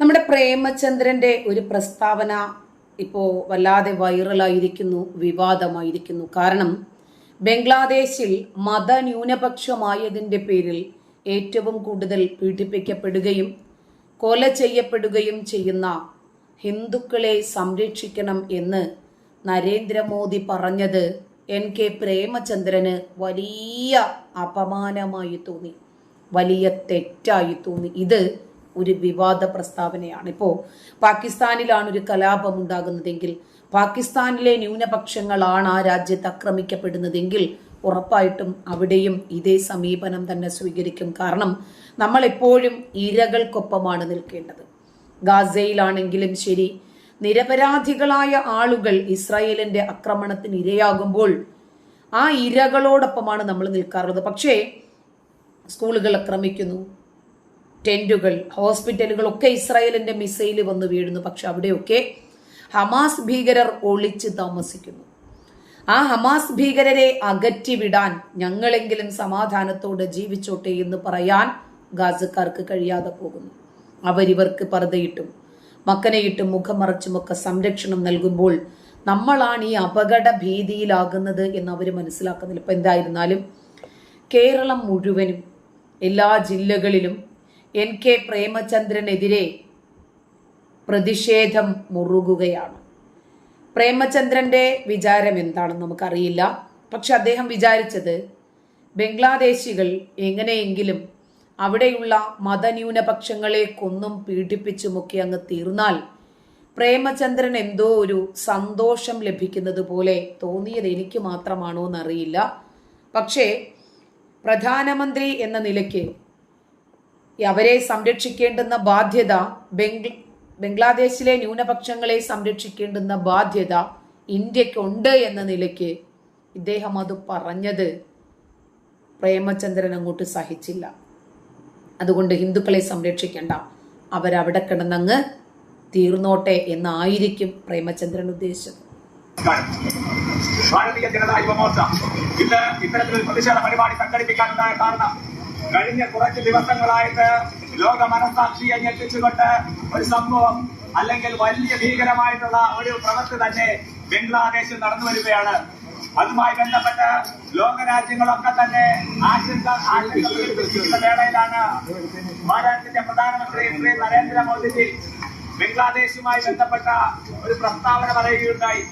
നമ്മുടെ പ്രേമചന്ദ്രന്റെ ഒരു പ്രസ്താവന ഇപ്പോൾ വല്ലാതെ വൈറലായിരിക്കുന്നു വിവാദമായിരിക്കുന്നു. കാരണം ബംഗ്ലാദേശിൽ മതന്യൂനപക്ഷമായതിന്റെ പേരിൽ ഏറ്റവും കൂടുതൽ പീഡിപ്പിക്കപ്പെടുകയും കൊല ചെയ്യപ്പെടുകയും ചെയ്യുന്ന ഹിന്ദുക്കളെ സംരക്ഷിക്കണം എന്ന് നരേന്ദ്രമോദി പറഞ്ഞത് എൻ കെ പ്രേമചന്ദ്രന് വലിയ അപമാനമായി തോന്നി. വലിയ തെറ്റായി തോന്നി. ഇത് ഒരു വിവാദ പ്രസ്താവനയാണ്. ഇപ്പോൾ പാകിസ്ഥാനിലാണ് ഒരു കലാപം ഉണ്ടാകുന്നതെങ്കിൽ പാകിസ്ഥാനിലെ ന്യൂനപക്ഷങ്ങളാണ് ആ രാജ്യത്ത് ആക്രമിക്കപ്പെടുന്നതെങ്കിൽ ഉറപ്പായിട്ടും അവിടെയും ഇതേ സമീപനം തന്നെ സ്വീകരിക്കും. കാരണം നമ്മൾ എപ്പോഴും ഇരകൾക്കൊപ്പമാണ് നിൽക്കേണ്ടത്. ഗാസയിലാണെങ്കിലും ശരി നിരപരാധികളായ ആളുകൾ ഇസ്രായേലിന്റെ ആക്രമണത്തിന് ഇരയാകുമ്പോൾ ആ ഇരകളോടൊപ്പമാണ് നമ്മൾ നിൽക്കാറുള്ളത്. പക്ഷേ സ്കൂളുകൾ ആക്രമിക്കുന്നു ടെന്റുകൾ ഹോസ്പിറ്റലുകളൊക്കെ ഇസ്രായേലിന്റെ മിസൈൽ വന്ന് വീഴുന്നു. പക്ഷെ അവിടെയൊക്കെ ഹമാസ് ഭീകരർ ഒളിച്ച് താമസിക്കുന്നു. ആ ഹമാസ് ഭീകരരെ അകറ്റിവിടാൻ ഞങ്ങളെങ്കിലും സമാധാനത്തോടെ ജീവിച്ചോട്ടെ എന്ന് പറയാൻ ഗാസക്കാർക്ക് കഴിയാതെ പോകുന്നു. അവരിവർക്ക് പർദ്ദയിട്ടും മക്കനയിട്ടും മുഖം മറച്ചുമൊക്കെ സംരക്ഷണം നൽകുമ്പോൾ നമ്മളാണ് ഈ അപകട ഭീതിയിലാകുന്നത് എന്ന് അവർ മനസ്സിലാക്കുന്നില്ല. ഇപ്പൊ എന്തായിരുന്നാലും കേരളം മുഴുവനും എല്ലാ ജില്ലകളിലും എൻ കെ പ്രേമചന്ദ്രനെതിരെ പ്രതിഷേധം മുറുകുകയാണ്. പ്രേമചന്ദ്രന്റെ വിചാരം എന്താണെന്ന് നമുക്കറിയില്ല. പക്ഷെ അദ്ദേഹം വിചാരിച്ചത് ബംഗ്ലാദേശികൾ എങ്ങനെയെങ്കിലും അവിടെയുള്ള മതന്യൂനപക്ഷങ്ങളെ കൊന്നും പീഡിപ്പിച്ചുമൊക്കെ അങ്ങ് തീർന്നാൽ പ്രേമചന്ദ്രൻ എന്തോ ഒരു സന്തോഷം ലഭിക്കുന്നത് പോലെ തോന്നിയത് എനിക്ക് മാത്രമാണോ എന്നറിയില്ല പക്ഷേ പ്രധാനമന്ത്രി എന്ന നിലയ്ക്ക് അവരെ സംരക്ഷിക്കേണ്ടുന്ന ബാധ്യത ബംഗ്ല ബംഗ്ലാദേശിലെ ന്യൂനപക്ഷങ്ങളെ സംരക്ഷിക്കേണ്ടുന്ന ബാധ്യത ഇന്ത്യക്കുണ്ട് എന്ന നിലയ്ക്ക് ഇദ്ദേഹം അത് പറഞ്ഞത് പ്രേമചന്ദ്രൻ അങ്ങോട്ട് സഹിച്ചില്ല. അതുകൊണ്ട് ഹിന്ദുക്കളെ സംരക്ഷിക്കേണ്ട. അവരവിടെ കിടന്നങ്ങ് തീർന്നോട്ടെ എന്നായിരിക്കും പ്രേമചന്ദ്രൻ ഉദ്ദേശിച്ചത്. ഭാരതീയ ജനതാ യുവമോർച്ച ഇന്ന് ഇത്തരത്തിലൊരു പ്രതിഷേധ പരിപാടി സംഘടിപ്പിക്കാനുണ്ടായ കാരണം കഴിഞ്ഞ കുറച്ച് ദിവസങ്ങളായിട്ട് ലോക മനസാക്ഷിയെ ഞെട്ടിച്ചുകൊണ്ട് ഒരു സംഭവം അല്ലെങ്കിൽ വലിയ ഭീകരമായിട്ടുള്ള ഒരു പ്രവൃത്തി തന്നെ ബംഗ്ലാദേശിൽ നടന്നു വരികയാണ്. അതുമായി ബന്ധപ്പെട്ട് ലോകരാജ്യങ്ങളൊക്കെ തന്നെ ആശങ്ക ആശങ്ക വേളയിലാണ് ഭാരതത്തിന്റെ പ്രധാനമന്ത്രി ശ്രീ നരേന്ദ്രമോദിജി ബംഗ്ലാദേശുമായി ബന്ധപ്പെട്ട ഒരു പ്രസ്താവന പറയുകയുണ്ടായി.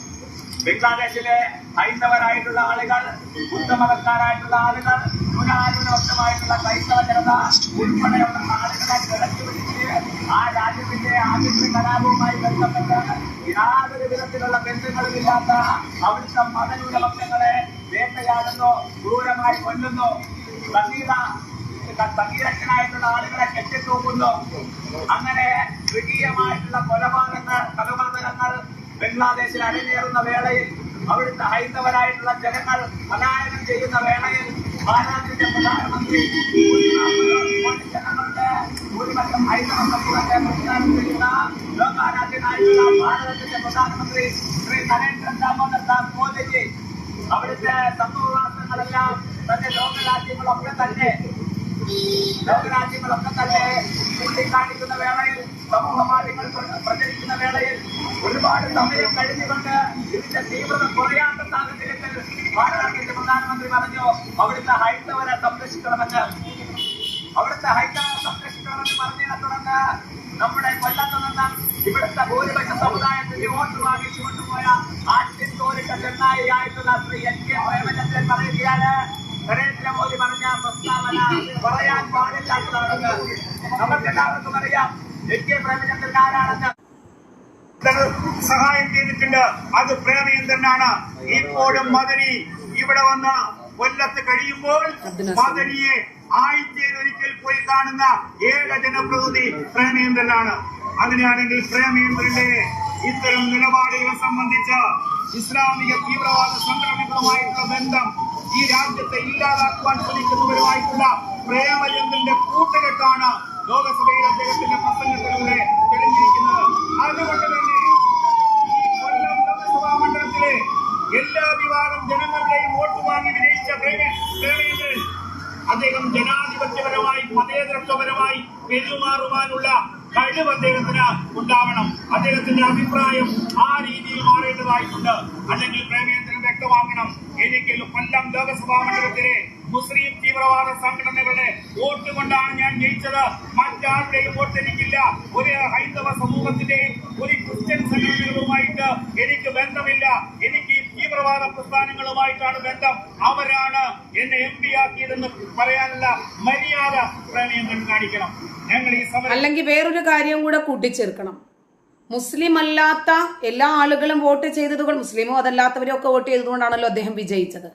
ബംഗ്ലാദേശിലെ ഹൈന്ദവരായിട്ടുള്ള ആളുകൾ ബുദ്ധമതക്കാരായിട്ടുള്ള ആളുകൾ ന്യൂനാനുനോക്തമായിട്ടുള്ള ക്രൈസ്തവ ജനത ഉൾപ്പെടെയുള്ള ആളുകളെ കിടച്ചുപിടിച്ച് ആ രാജ്യത്തിന്റെ ആഭ്യന്തര കലാപവുമായി ബന്ധപ്പെട്ട് യാതൊരു വിധത്തിലുള്ള ബന്ധങ്ങളുമില്ലാത്ത അവിടുത്തെ മതന്യൂനപക്ഷങ്ങളെ വേട്ടയാടുന്നു ക്രൂരമായി കൊല്ലുന്നു സംഗീത സംഗീതജ്ഞനായിട്ടുള്ള ആളുകളെ കെട്ടിത്തൂക്കുന്നു. അങ്ങനെ മൃഗീയമായിട്ടുള്ള കൊലപാതകങ്ങൾ കൊലപാതകങ്ങൾ ബംഗ്ലാദേശിൽ അരങ്ങേറുന്ന വേളയിൽ അവിടുത്തെ ഹൈന്ദവരായിട്ടുള്ള ജനങ്ങൾ പലായനം ചെയ്യുന്ന വേളയിൽ ഭാരതത്തിന്റെ പ്രധാനമന്ത്രി ഭൂരിപക്ഷം ഹൈന്ദവ സമൂഹത്തെ പ്രസ്ഥാനം ചെയ്യുന്ന ലോകാരാധ്യനായിട്ടുള്ള ഭാരതത്തിന്റെ പ്രധാനമന്ത്രി ശ്രീ നരേന്ദ്ര ദാമോദർ മോദിജി അവിടുത്തെ സംഭവവാസങ്ങളെല്ലാം തന്റെ ലോകരാജ്യങ്ങളൊക്കെ തന്നെ ലോകരാജ്യങ്ങളൊക്കെ തന്നെ ചൂണ്ടിക്കാണിക്കുന്ന വേളയിൽ സമൂഹ മാധ്യമങ്ങൾ പ്ര- പ്രചരിക്കുന്ന വേളയിൽ ഒരുപാട് സമയം കഴിഞ്ഞുകൊണ്ട് ഇതിന്റെ തീവ്രത കുറയാത്ത സാഹചര്യത്തിൽ ഭാരതത്തിന്റെ പ്രധാനമന്ത്രി പറഞ്ഞു അവിടുത്തെ ഹൈന്ദവരെ സംരക്ഷിക്കണമെന്ന്. അവിടുത്തെ ഹൈന്ദവരെ സംരക്ഷിക്കണമെന്ന് പറഞ്ഞതിനെ തുടർന്ന് നമ്മുടെ കൊല്ലത്ത് നിന്ന് ഇവിടുത്തെ ഭൂരിപക്ഷ സമുദായത്തിന്റെ വോട്ട് വാങ്ങിച്ചു കൊണ്ടുപോയ ആറ്റിത്തോലിട്ട ചെന്നായിയായിട്ടുള്ള ശ്രീ എൻ കെ പ്രേമചന്ദ്രൻ പറയുകയാണ്. നരേന്ദ്രമോദി പറഞ്ഞ പ്രസ്താവന പറയാൻ പാടില്ലാത്തതാണെന്ന് നമുക്കെല്ലാവർക്കും അറിയാം. എൻ കെ പ്രേമചന്ദ്രൻ ആരാണെന്ന്. സഹായം ചെയ്തിട്ടുണ്ട്. അത് പ്രേമേന്ദ്രനാണ് ഇപ്പോഴും മദനി ഇവിടെ വന്ന് കൊല്ലത്ത് കഴിയുമ്പോൾ മദനിയെ ആഴ്ചയിൽ ഒരിക്കൽ പോയി കാണുന്ന ഏക ജനപ്രതിനിധി പ്രേമേന്ദ്രനാണ്. അങ്ങനെയാണെങ്കിൽ പ്രേമേന്ദ്രന്റെ ഇത്തരം നിലപാടുകളെ സംബന്ധിച്ച് ഇസ്ലാമിക തീവ്രവാദ സംഘടനകളുമായിട്ടുള്ള ബന്ധം ഈ രാജ്യത്തെ ഇല്ലാതാക്കുവാൻ ശ്രമിക്കുന്നവരുമായിട്ടുള്ള പ്രേമചന്ദ്രന്റെ കൂട്ടുകെട്ടാണ് ലോകസഭയിൽ അദ്ദേഹത്തിന്റെ പ്രസംഗത്തിലൂടെ തെളിഞ്ഞിരിക്കുന്നത്. അതുകൊണ്ട് തന്നെ ഈ കൊല്ലം ലോകസഭാ മണ്ഡലത്തിലെ എല്ലാ വിഭാഗം ജനങ്ങളുടെയും വോട്ട് വാങ്ങി വിജയിച്ച പ്രേമേ- പ്രേമേന്ദ്രൻ അദ്ദേഹം ജനാധിപത്യപരമായി മതേതരത്വപരമായി പെരുമാറുവാനുള്ള കഴിവ് അദ്ദേഹത്തിന് ഉണ്ടാവണം. അദ്ദേഹത്തിന്റെ അഭിപ്രായം ആ രീതിയിൽ മാറേണ്ടതായിട്ടുണ്ട്. അല്ലെങ്കിൽ പ്രേമേന്ദ്രൻ വ്യക്തമാക്കണം എനിക്ക് കൊല്ലം ലോകസഭാ മണ്ഡലത്തിലെ മുസ്ലിം തീവ്രവാദ സംഘടനകളുടെ വോട്ട് കൊണ്ടാണ് ഞാൻ ജയിച്ചത്. മറ്റാരുടെയും വോട്ട് എനിക്കില്ല. ഒരു ഹൈന്ദവ സമൂഹത്തിന്റെയും ഒരു ക്രിസ്ത്യൻ സംഘടനകളുമായിട്ട് എനിക്ക് ബന്ധമില്ല. തീവ്രവാദ പ്രസ്ഥാനങ്ങളുമായിട്ടാണ് ബന്ധം. അവരാണ് എന്നെ എം പി ആക്കിയതെന്ന് പറയാനുള്ള മര്യാദ പ്രമേയങ്ങൾ കാണിക്കണം ഞങ്ങൾ ഈ സമരം അല്ലെങ്കിൽ വേറൊരു കാര്യം കൂടെ കൂട്ടിച്ചേർക്കണം. മുസ്ലിം അല്ലാത്ത എല്ലാ ആളുകളും വോട്ട് ചെയ്തത് കൊണ്ട് മുസ്ലിമോ അതല്ലാത്തവരും ഒക്കെ വോട്ട് ചെയ്തതുകൊണ്ടാണല്ലോ അദ്ദേഹം വിജയിച്ചത്.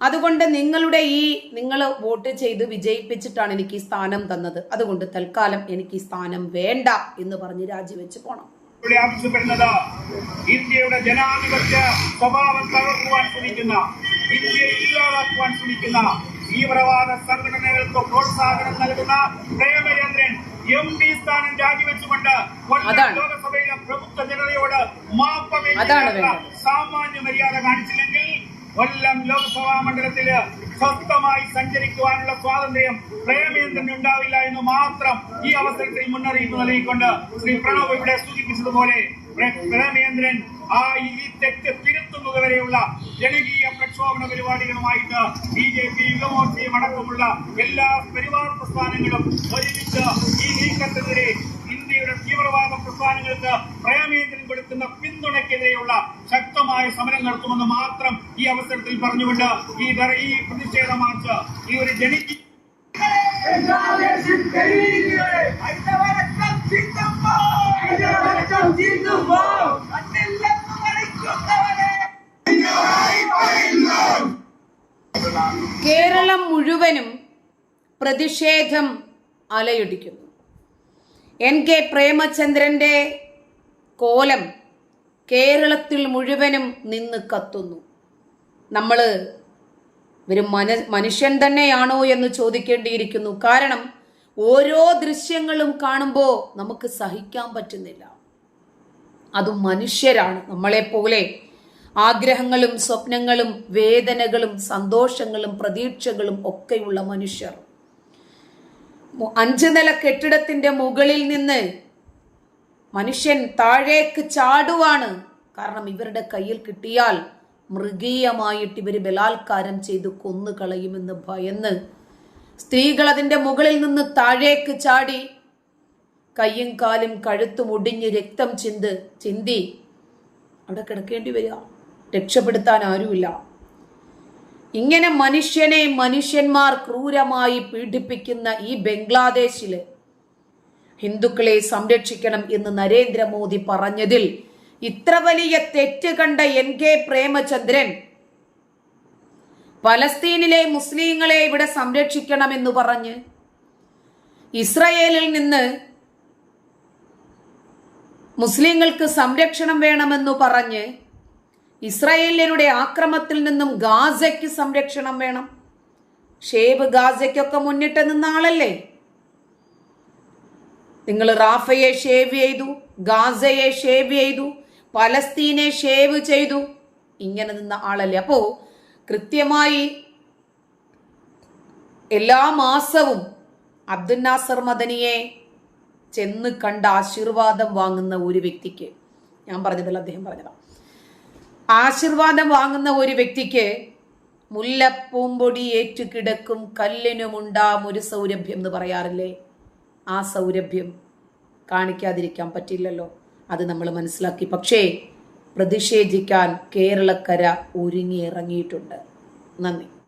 അതുകൊണ്ട് നിങ്ങളുടെ ഈ നിങ്ങൾ വോട്ട് ചെയ്ത് വിജയിപ്പിച്ചിട്ടാണ് എനിക്ക് ഈ സ്ഥാനം തന്നത്. അതുകൊണ്ട് തൽക്കാലം എനിക്ക് ഈ സ്ഥാനം വേണ്ട എന്ന് പറഞ്ഞ് രാജിവെച്ച് പോണം. ഇവിടെ ആവശ്യപ്പെടുന്നത് ഇന്ത്യയുടെ ജനാധിപത്യ സ്വഭാവം തകർക്കുവാൻ ശ്രമിക്കുന്ന ഇന്ത്യയെ ഇല്ലാതാക്കുവാൻ ശ്രമിക്കുന്ന തീവ്രവാദ സംഘടനകൾക്ക് പ്രോത്സാഹനം നൽകുന്ന പ്രേമചന്ദ്രൻ എം പി സ്ഥാനം രാജിവെച്ചുകൊണ്ട്. ലോകസഭയിലെ പ്രമുഖ ജനതയോട് മാപ്പ് അതാണ് അപേക്ഷിക്കാനുള്ള വേണ്ടത്. സാമാന്യ മര്യാദ കാണിച്ചില്ലെങ്കിൽ കൊല്ലം ലോക്സഭാ മണ്ഡലത്തിൽ സ്വസ്ഥമായി സഞ്ചരിക്കുവാനുള്ള സ്വാതന്ത്ര്യം പ്രേമേന്ദ്രന് ഉണ്ടാവില്ല എന്ന് മാത്രം ഈ അവസരത്തിൽ മുന്നറിയിപ്പ് നൽകിക്കൊണ്ട് ശ്രീ പ്രണവ് ഇവിടെ സൂചിപ്പിച്ചതുപോലെ പ്രേ- പ്രേമേന്ദ്രൻ ആ ഈ തെറ്റ് തിരുത്തുന്നത് വരെയുള്ള ജനകീയ പ്രക്ഷോഭണ പരിപാടികളുമായിട്ട് ബി ജെ പി യുവമോർച്ചയും അടക്കമുള്ള എല്ലാ പരിവാർ പ്രസ്ഥാനങ്ങളും ഒരുമിച്ച് ഈ നീക്കത്തിനെതിരെ ഇന്ത്യയുടെ തീവ്രവാദ പ്രസ്ഥാനങ്ങൾക്ക് പ്രേമേന്ദ്രൻ കൊടുക്കുന്ന പിന്തുണയ്ക്കെതിരെയുള്ള ശക്തമായ സമരം നടത്തുമെന്ന് മാത്രം ഈ അവസരത്തിൽ പറഞ്ഞുകൊണ്ട് ഈ പ്രതിഷേധ മാർച്ച് ഈ ഒരു ജനകീയ കേരളം മുഴുവനും പ്രതിഷേധം അലയൊടിക്കുന്നു. എൻ കെ പ്രേമചന്ദ്രന്റെ കോലം കേരളത്തിൽ മുഴുവനും നിന്ന് കത്തുന്നു. നമ്മൾ ഇവർ മന മനുഷ്യൻ തന്നെയാണോ എന്ന് ചോദിക്കേണ്ടിയിരിക്കുന്നു. കാരണം ഓരോ ദൃശ്യങ്ങളും കാണുമ്പോൾ നമുക്ക് സഹിക്കാൻ പറ്റുന്നില്ല. അത് മനുഷ്യരാണ് നമ്മളെപ്പോലെ ആഗ്രഹങ്ങളും സ്വപ്നങ്ങളും വേദനകളും സന്തോഷങ്ങളും പ്രതീക്ഷകളും ഒക്കെയുള്ള മനുഷ്യർ. അഞ്ച് നില കെട്ടിടത്തിന്റെ മുകളിൽ നിന്ന് മനുഷ്യൻ താഴേക്ക് ചാടുവാണ്. കാരണം ഇവരുടെ കയ്യിൽ കിട്ടിയാൽ മൃഗീയമായിട്ട് ഇവർ ബലാത്കാരം ചെയ്ത് കൊന്നു കളയുമെന്ന് ഭയന്ന് സ്ത്രീകൾ അതിന്റെ മുകളിൽ നിന്ന് താഴേക്ക് ചാടി കയ്യും കാലും കഴുത്തും ഒടിഞ്ഞ് രക്തം ചിന്ത് ചിന്തി അവിടെ കിടക്കേണ്ടി വരിക. രക്ഷപ്പെടുത്താൻ ആരുമില്ല. ഇങ്ങനെ മനുഷ്യനെ മനുഷ്യന്മാർ ക്രൂരമായി പീഡിപ്പിക്കുന്ന ഈ ബംഗ്ലാദേശിൽ ഹിന്ദുക്കളെ സംരക്ഷിക്കണം എന്ന് നരേന്ദ്രമോദി പറഞ്ഞതിൽ ഇത്ര വലിയ തെറ്റ് കണ്ട എൻ കെ പ്രേമചന്ദ്രൻ പലസ്തീനിലെ മുസ്ലിങ്ങളെ ഇവിടെ സംരക്ഷിക്കണമെന്ന് പറഞ്ഞ് ഇസ്രയേലിൽ നിന്ന് മുസ്ലിങ്ങൾക്ക് സംരക്ഷണം വേണമെന്ന് പറഞ്ഞ് ഇസ്രയേലിയരുടെ ആക്രമത്തിൽ നിന്നും ഗാസയ്ക്ക് സംരക്ഷണം വേണം. ഷേബ് ഗാസയ്ക്കൊക്കെ മുന്നിട്ട് നിന്ന ആളല്ലേ? നിങ്ങൾ റാഫയെ ഷേവ് ചെയ്തു ഗാസയെ ഷേവ് ചെയ്തു പലസ്തീനെ ഷേവ് ചെയ്തു. ഇങ്ങനെ നിന്ന ആളല്ലേ. അപ്പോ കൃത്യമായി എല്ലാ മാസവും അബ്ദുൽ നാസർ മദനിയെ ചെന്ന് കണ്ട ആശീർവാദം വാങ്ങുന്ന ഒരു വ്യക്തിക്ക് ഞാൻ പറഞ്ഞതല്ല അദ്ദേഹം പറഞ്ഞതാ. ആശീർവാദം വാങ്ങുന്ന ഒരു വ്യക്തിക്ക് മുല്ലപ്പൂമ്പൊടി ഏറ്റുകിടക്കും കല്ലിനുമുണ്ടാം ഒരു സൗരഭ്യം എന്ന് പറയാറില്ലേ? ആ സൗരഭ്യം കാണിക്കാതിരിക്കാൻ പറ്റില്ലല്ലോ. അത് നമ്മൾ മനസ്സിലാക്കി. പക്ഷേ പ്രതിഷേധിക്കാൻ കേരളക്കര ഒരുങ്ങിയിറങ്ങിയിട്ടുണ്ട് നന്ദി.